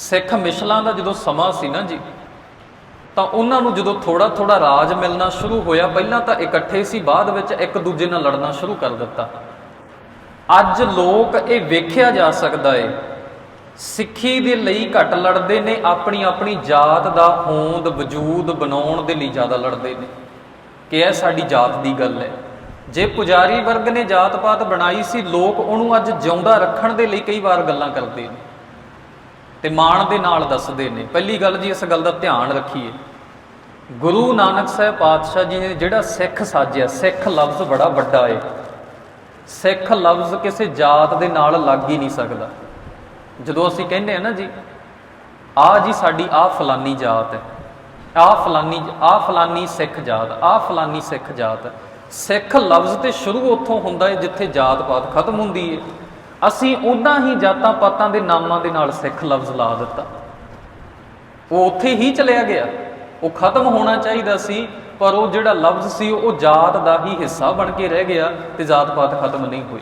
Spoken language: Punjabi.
ਸਿੱਖ ਮਿਸ਼ਲਾਂ ਦਾ ਜਦੋਂ ਸਮਾਂ ਸੀ ਨਾ ਜੀ, ਤਾਂ ਉਹਨਾਂ ਨੂੰ ਜਦੋਂ ਥੋੜਾ ਥੋੜਾ ਰਾਜ ਮਿਲਣਾ ਸ਼ੁਰੂ ਹੋਇਆ, ਪਹਿਲਾਂ ਤਾਂ ਇਕੱਠੇ ਸੀ, ਬਾਅਦ ਵਿੱਚ ਇੱਕ ਦੂਜੇ ਨਾਲ ਲੜਨਾ ਸ਼ੁਰੂ ਕਰ ਦਿੱਤਾ। ਅੱਜ ਲੋਕ ਇਹ ਵੇਖਿਆ ਜਾ ਸਕਦਾ ਏ, ਸਿੱਖੀ ਦੇ ਲਈ ਘੱਟ ਲੜਦੇ ਨੇ, ਆਪਣੀ ਆਪਣੀ ਜਾਤ ਦਾ ਹੋਂਦ ਵਜੂਦ ਬਣਾਉਣ ਦੇ ਲਈ ਜ਼ਿਆਦਾ ਲੜਦੇ ਨੇ। ਕਿ ਇਹ ਸਾਡੀ ਜਾਤ ਦੀ ਗੱਲ ਹੈ ਜੇ ਪੁਜਾਰੀ ਵਰਗ ਨੇ ਜਾਤ-ਪਾਤ ਬਣਾਈ ਸੀ, ਲੋਕ ਉਹਨੂੰ ਅੱਜ ਜਿਉਂਦਾ ਰੱਖਣ ਦੇ ਲਈ ਕਈ ਵਾਰ ਗੱਲਾਂ ਕਰਦੇ ਨੇ। ਤੇ ਮਾਣ ਦੇ ਨਾਲ ਦੱਸਦੇ ਨੇ। ਪਹਿਲੀ ਗੱਲ ਜੀ ਇਸ ਗੱਲ ਦਾ ਧਿਆਨ ਰੱਖੀਏ। ਗੁਰੂ ਨਾਨਕ ਸਾਹਿਬ ਪਾਤਸ਼ਾਹ ਜੀ ਨੇ ਜਿਹੜਾ ਸਿੱਖ ਸਾਜਿਆ, ਸਿੱਖ ਲਫ਼ਜ਼ ਬੜਾ ਵੱਡਾ ਏ। ਸਿੱਖ ਲਫ਼ਜ਼ ਕਿਸੇ ਜਾਤ ਦੇ ਨਾਲ ਲੱਗ ਹੀ ਨਹੀਂ ਸਕਦਾ। ਜਦੋਂ ਅਸੀਂ ਕਹਿੰਦੇ ਆ ਨਾ ਜੀ ਆ ਜੀ ਸਾਡੀ ਆ ਫਲਾਨੀ ਜਾਤ ਹੈ ਆ ਫਲਾਨੀ ਆ ਫਲਾਨੀ ਸਿੱਖ ਜਾਤ ਆ ਫਲਾਨੀ ਸਿੱਖ ਜਾਤ ਸਿੱਖ ਲਫ਼ਜ਼ ਤੇ ਸ਼ੁਰੂ ਉੱਥੋਂ ਹੁੰਦਾ ਹੈ ਜਿੱਥੇ ਜਾਤ ਪਾਤ ਖਤਮ ਹੁੰਦੀ ਹੈ ਅਸੀਂ ਉਹਨਾਂ ਹੀ ਜਾਤਾਂ ਪਾਤਾਂ ਦੇ ਨਾਮਾਂ ਦੇ ਨਾਲ ਸਿੱਖ ਲਫ਼ਜ਼ ਲਾ ਦਿੱਤਾ। ਉਹ ਉੱਥੇ ਹੀ ਚਲਿਆ ਗਿਆ। ਉਹ ਖਤਮ ਹੋਣਾ ਚਾਹੀਦਾ ਸੀ, ਪਰ ਉਹ ਜਿਹੜਾ ਲਫ਼ਜ਼ ਸੀ, ਉਹ ਜਾਤ ਦਾ ਹੀ ਹਿੱਸਾ ਬਣ ਕੇ ਰਹਿ ਗਿਆ ਤੇ ਜਾਤ ਪਾਤ ਖਤਮ ਨਹੀਂ ਹੋਈ।